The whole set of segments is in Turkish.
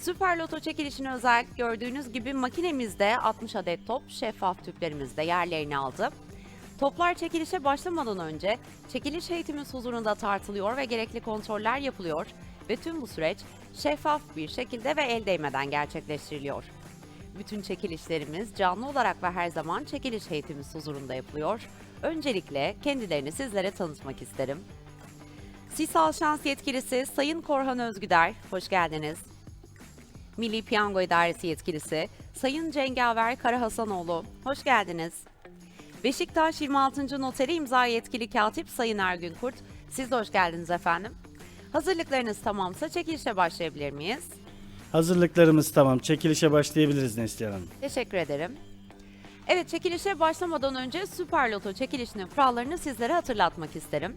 Süper Loto çekilişine özel gördüğünüz gibi makinemizde 60 adet top şeffaf tüplerimizde yerlerini aldı. Toplar çekilişe başlamadan önce çekiliş heyetimiz huzurunda tartılıyor ve gerekli kontroller yapılıyor ve tüm bu süreç şeffaf bir şekilde ve el değmeden gerçekleştiriliyor. Bütün çekilişlerimiz canlı olarak ve her zaman çekiliş heyetimiz huzurunda yapılıyor. Öncelikle kendilerini sizlere tanıtmak isterim. Sisal Şans Yetkilisi Sayın Korhan Özgüder, hoş geldiniz. Milli Piyango İdaresi Yetkilisi Sayın Cengaver Karahasanoğlu, hoş geldiniz. Beşiktaş 26. Noteri imza yetkili katip Sayın Ergün Kurt, siz de hoş geldiniz efendim. Hazırlıklarınız tamamsa çekilişe başlayabilir miyiz? Hazırlıklarımız tamam. Çekilişe başlayabiliriz Neslihan Hanım. Teşekkür ederim. Evet çekilişe başlamadan önce Süper Loto çekilişinin kurallarını sizlere hatırlatmak isterim.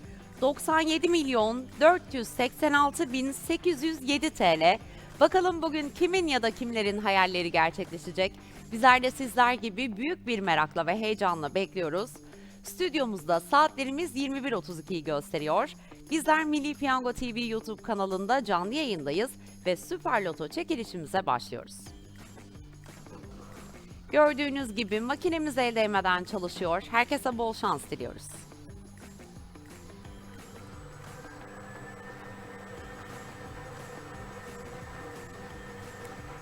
97 milyon 486 bin 807 TL. Bakalım bugün kimin ya da kimlerin hayalleri gerçekleşecek? Bizler de sizler gibi büyük bir merakla ve heyecanla bekliyoruz. Stüdyomuzda saatlerimiz 21.32'yi gösteriyor. Bizler Milli Piyango TV YouTube kanalında canlı yayındayız ve Süper Loto çekilişimize başlıyoruz. Gördüğünüz gibi makinemiz el değmeden çalışıyor. Herkese bol şans diliyoruz.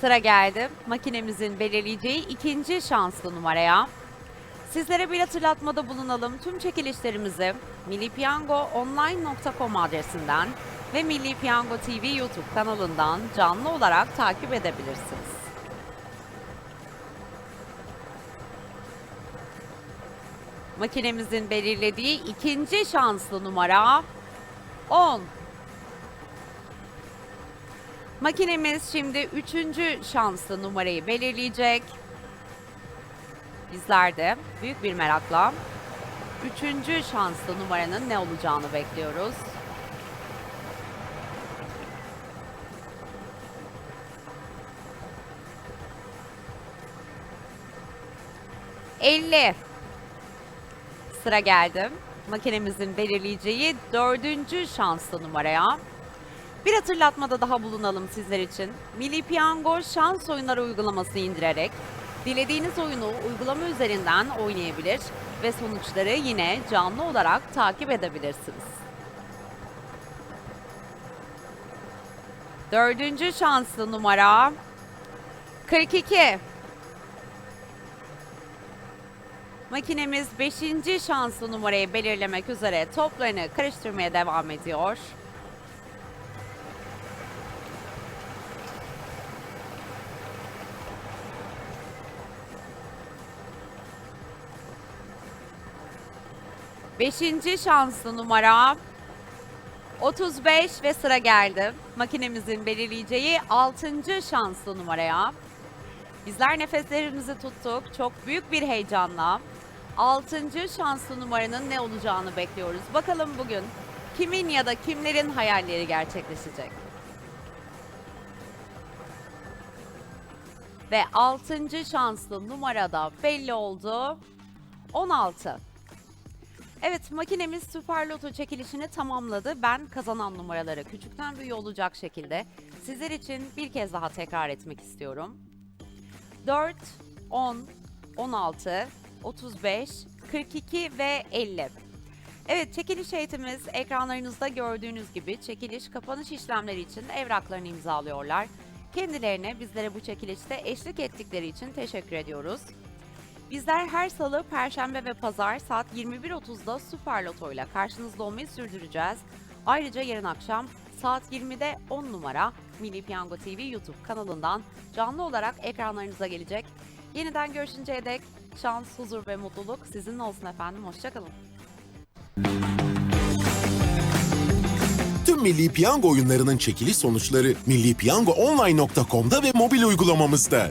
Sıra geldi. Makinemizin belirleyeceği ikinci şanslı numaraya. Sizlere bir hatırlatmada bulunalım. Tüm çekilişlerimizi millipiyangoonline.com adresinden ve Milli Piyango TV YouTube kanalından canlı olarak takip edebilirsiniz. Makinemizin belirlediği ikinci şanslı numara 10. Makinemiz şimdi üçüncü şanslı numarayı belirleyecek. Bizler de büyük bir merakla üçüncü şanslı numaranın ne olacağını bekliyoruz. Elli. Sıra geldi. Makinemizin belirleyeceği dördüncü şanslı numaraya. Bir hatırlatmada daha bulunalım sizler için. Milli Piyango şans oyunları uygulamasını indirerek dilediğiniz oyunu uygulama üzerinden oynayabilir ve sonuçları yine canlı olarak takip edebilirsiniz. Dördüncü şanslı numara 42. Makinemiz 5. şanslı numarayı belirlemek üzere toplarını karıştırmaya devam ediyor. Beşinci şanslı numara 35 ve sıra geldi. Makinemizin belirleyeceği 6. şanslı numaraya. Bizler nefeslerimizi tuttuk. Çok büyük bir heyecanla 6. şanslı numaranın ne olacağını bekliyoruz. Bakalım bugün kimin ya da kimlerin hayalleri gerçekleşecek. Ve 6. şanslı numarada belli oldu. 16. Evet makinemiz Süper Loto çekilişini tamamladı. Ben kazanan numaraları küçükten büyüğe olacak şekilde sizler için bir kez daha tekrar etmek istiyorum. 4, 10, 16, 35, 42 ve 50. Evet çekiliş eğitimimiz ekranlarınızda gördüğünüz gibi çekiliş kapanış işlemleri için evraklarını imzalıyorlar. Kendilerine bizlere bu çekilişte eşlik ettikleri için teşekkür ediyoruz. Bizler her salı, perşembe ve pazar saat 21.30'da Süper Loto ile karşınızda olmayı sürdüreceğiz. Ayrıca yarın akşam saat 20'de 10 numara Milli Piyango TV YouTube kanalından canlı olarak ekranlarınıza gelecek. Yeniden görüşünceye dek şans, huzur ve mutluluk sizinle olsun efendim. Hoşçakalın. Tüm Milli Piyango oyunlarının çekiliş sonuçları millipiyangoonline.com'da ve mobil uygulamamızda.